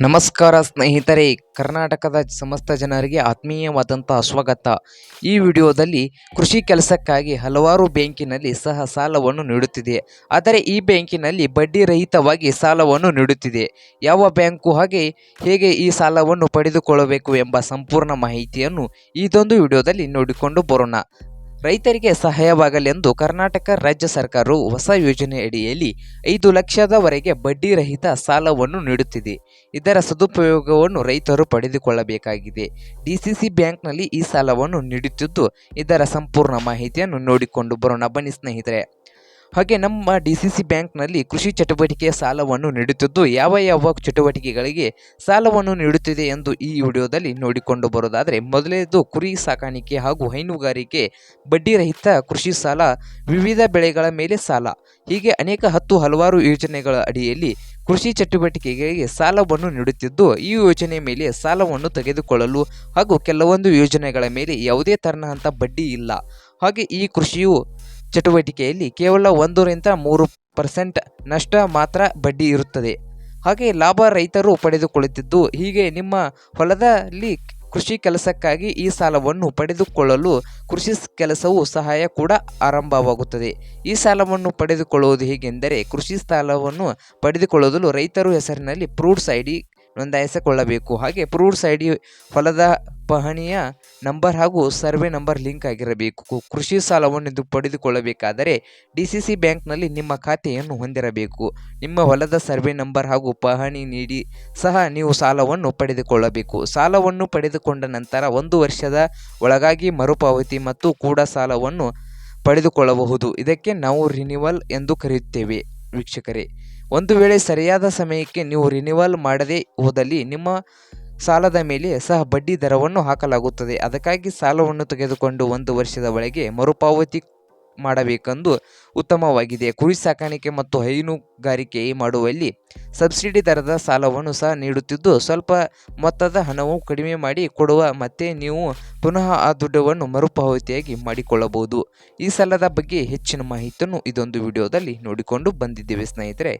ನಮಸ್ಕಾರ ಸ್ನೇಹಿತರೆ, ಕರ್ನಾಟಕದ ಸಮಸ್ತ ಜನರಿಗೆ ಆತ್ಮೀಯವಾದಂಥ ಸ್ವಾಗತ. ಈ ವಿಡಿಯೋದಲ್ಲಿ ಕೃಷಿ ಕೆಲಸಕ್ಕಾಗಿ ಹಲವಾರು ಬ್ಯಾಂಕಿನಲ್ಲಿ ಸಹ ಸಾಲವನ್ನು ನೀಡುತ್ತಿದೆ. ಆದರೆ ಈ ಬ್ಯಾಂಕಿನಲ್ಲಿ ಬಡ್ಡಿ ರಹಿತವಾಗಿ ಸಾಲವನ್ನು ನೀಡುತ್ತಿದೆ. ಯಾವ ಬ್ಯಾಂಕು ಹಾಗೆ ಹೇಗೆ ಈ ಸಾಲವನ್ನು ಪಡೆದುಕೊಳ್ಳಬೇಕು ಎಂಬ ಸಂಪೂರ್ಣ ಮಾಹಿತಿಯನ್ನು ಇದೊಂದು ವಿಡಿಯೋದಲ್ಲಿ ನೋಡಿಕೊಂಡು ಬರೋಣ. ರೈತರಿಗೆ ಸಹಾಯವಾಗಲೆಂದು ಕರ್ನಾಟಕ ರಾಜ್ಯ ಸರ್ಕಾರವು ಹೊಸ ಯೋಜನೆಯಡಿಯಲ್ಲಿ ಐದು ಲಕ್ಷದವರೆಗೆ ಬಡ್ಡಿ ರಹಿತ ಸಾಲವನ್ನು ನೀಡುತ್ತಿದೆ. ಇದರ ಸದುಪಯೋಗವನ್ನು ರೈತರು ಪಡೆದುಕೊಳ್ಳಬೇಕಾಗಿದೆ. ಡಿಸಿಸಿ ಬ್ಯಾಂಕ್ನಲ್ಲಿ ಈ ಸಾಲವನ್ನು ನೀಡುತ್ತಿದ್ದು, ಇದರ ಸಂಪೂರ್ಣ ಮಾಹಿತಿಯನ್ನು ನೋಡಿಕೊಂಡು ಬರೋಣ. ಬನ್ನಿ ಸ್ನೇಹಿತರೆ. ಹಾಗೆ ನಮ್ಮ ಡಿ ಸಿ ಸಿ ಬ್ಯಾಂಕ್ನಲ್ಲಿ ಕೃಷಿ ಚಟುವಟಿಕೆಯ ಸಾಲವನ್ನು ನೀಡುತ್ತಿದ್ದು, ಯಾವ ಯಾವ ಚಟುವಟಿಕೆಗಳಿಗೆ ಸಾಲವನ್ನು ನೀಡುತ್ತಿದೆ ಎಂದು ಈ ವಿಡಿಯೋದಲ್ಲಿ ನೋಡಿಕೊಂಡು ಬರೋದಾದರೆ, ಮೊದಲನೇದು ಕುರಿ ಸಾಕಾಣಿಕೆ ಹಾಗೂ ಹೈನುಗಾರಿಕೆ ಬಡ್ಡಿರಹಿತ ಕೃಷಿ ಸಾಲ, ವಿವಿಧ ಬೆಳೆಗಳ ಮೇಲೆ ಸಾಲ. ಹೀಗೆ ಅನೇಕ ಹತ್ತು ಹಲವಾರು ಯೋಜನೆಗಳ ಅಡಿಯಲ್ಲಿ ಕೃಷಿ ಚಟುವಟಿಕೆಗಳಿಗೆ ಸಾಲವನ್ನು ನೀಡುತ್ತಿದ್ದು, ಈ ಯೋಜನೆ ಮೇಲೆ ಸಾಲವನ್ನು ತೆಗೆದುಕೊಳ್ಳಲು ಹಾಗೂ ಕೆಲವೊಂದು ಯೋಜನೆಗಳ ಮೇಲೆ ಯಾವುದೇ ತರಹಂಥ ಬಡ್ಡಿ ಇಲ್ಲ. ಹಾಗೆ ಈ ಕೃಷಿಯು ಚಟುವಟಿಕೆಯಲ್ಲಿ ಕೇವಲ ಒಂದರಿಂದ ಮೂರು ಪರ್ಸೆಂಟ್ ನಷ್ಟ ಮಾತ್ರ ಬಡ್ಡಿ ಇರುತ್ತದೆ. ಹಾಗೆ ಲಾಭ ರೈತರು ಪಡೆದುಕೊಳ್ಳುತ್ತಿದ್ದು, ಹೀಗೆ ನಿಮ್ಮ ಹೊಲದಲ್ಲಿ ಕೃಷಿ ಕೆಲಸಕ್ಕಾಗಿ ಈ ಸಾಲವನ್ನು ಪಡೆದುಕೊಳ್ಳಲು ಕೃಷಿ ಕೆಲಸವು ಸಹಾಯ ಕೂಡ ಆರಂಭವಾಗುತ್ತದೆ. ಈ ಸಾಲವನ್ನು ಪಡೆದುಕೊಳ್ಳುವುದು ಹೇಗೆಂದರೆ, ಕೃಷಿ ಸಾಲವನ್ನು ಪಡೆದುಕೊಳ್ಳಲು ರೈತರು ಹೆಸರಿನಲ್ಲಿ ಪ್ರೂಟ್ಸ್ ಐ ಡಿ ನೋಂದಾಯಿಸಿಕೊಳ್ಳಬೇಕು. ಹಾಗೆ ಪ್ರೂಟ್ಸ್ ಐ ಡಿ ಹೊಲದ ಪಹಣಿಯ ನಂಬರ್ ಹಾಗೂ ಸರ್ವೆ ನಂಬರ್ ಲಿಂಕ್ ಆಗಿರಬೇಕು. ಕೃಷಿ ಸಾಲವನ್ನು ಪಡೆದುಕೊಳ್ಳಬೇಕಾದರೆ ಡಿ ಸಿ ಸಿ ಬ್ಯಾಂಕ್ನಲ್ಲಿ ನಿಮ್ಮ ಖಾತೆಯನ್ನು ಹೊಂದಿರಬೇಕು. ನಿಮ್ಮ ಹೊಲದ ಸರ್ವೆ ನಂಬರ್ ಹಾಗೂ ಪಹಣಿ ನೀಡಿ ಸಹ ನೀವು ಸಾಲವನ್ನು ಪಡೆದುಕೊಳ್ಳಬೇಕು. ಸಾಲವನ್ನು ಪಡೆದುಕೊಂಡ ನಂತರ ಒಂದು ವರ್ಷದ ಒಳಗಾಗಿ ಮರುಪಾವತಿ ಮತ್ತು ಕೂಡ ಸಾಲವನ್ನು ಪಡೆದುಕೊಳ್ಳಬಹುದು. ಇದಕ್ಕೆ ನಾವು ರಿನಿವಲ್ ಎಂದು ಕರೆಯುತ್ತೇವೆ. ವೀಕ್ಷಕರೇ, ಒಂದು ವೇಳೆ ಸರಿಯಾದ ಸಮಯಕ್ಕೆ ನೀವು ರಿನಿವಲ್ ಮಾಡದೇ ಹೋದಲ್ಲಿ ನಿಮ್ಮ ಸಾಲದ ಮೇಲೆ ಸಹ ಬಡ್ಡಿ ದರವನ್ನು ಹಾಕಲಾಗುತ್ತದೆ. ಅದಕ್ಕಾಗಿ ಸಾಲವನ್ನು ತೆಗೆದುಕೊಂಡು ಒಂದು ವರ್ಷದ ಒಳಗೆ ಮರುಪಾವತಿ ಮಾಡಬೇಕೆಂದು ಉತ್ತಮವಾಗಿದೆ. ಕುರಿ ಸಾಕಾಣಿಕೆ ಮತ್ತು ಹೈನುಗಾರಿಕೆ ಮಾಡುವಲ್ಲಿ ಸಬ್ಸಿಡಿ ದರದ ಸಾಲವನ್ನು ಸಹ ನೀಡುತ್ತಿದ್ದು, ಸ್ವಲ್ಪ ಮೊತ್ತದ ಹಣವು ಕಡಿಮೆ ಮಾಡಿ ಕೊಡುವ ಮತ್ತೆ ನೀವು ಪುನಃ ಆ ದುಡ್ಡವನ್ನು ಮರುಪಾವತಿಯಾಗಿ ಮಾಡಿಕೊಳ್ಳಬಹುದು. ಈ ಸಾಲದ ಬಗ್ಗೆ ಹೆಚ್ಚಿನ ಮಾಹಿತಿಯನ್ನು ಇದೊಂದು ವಿಡಿಯೋದಲ್ಲಿ ನೋಡಿಕೊಂಡು ಬಂದಿದ್ದೇವೆ ಸ್ನೇಹಿತರೆ.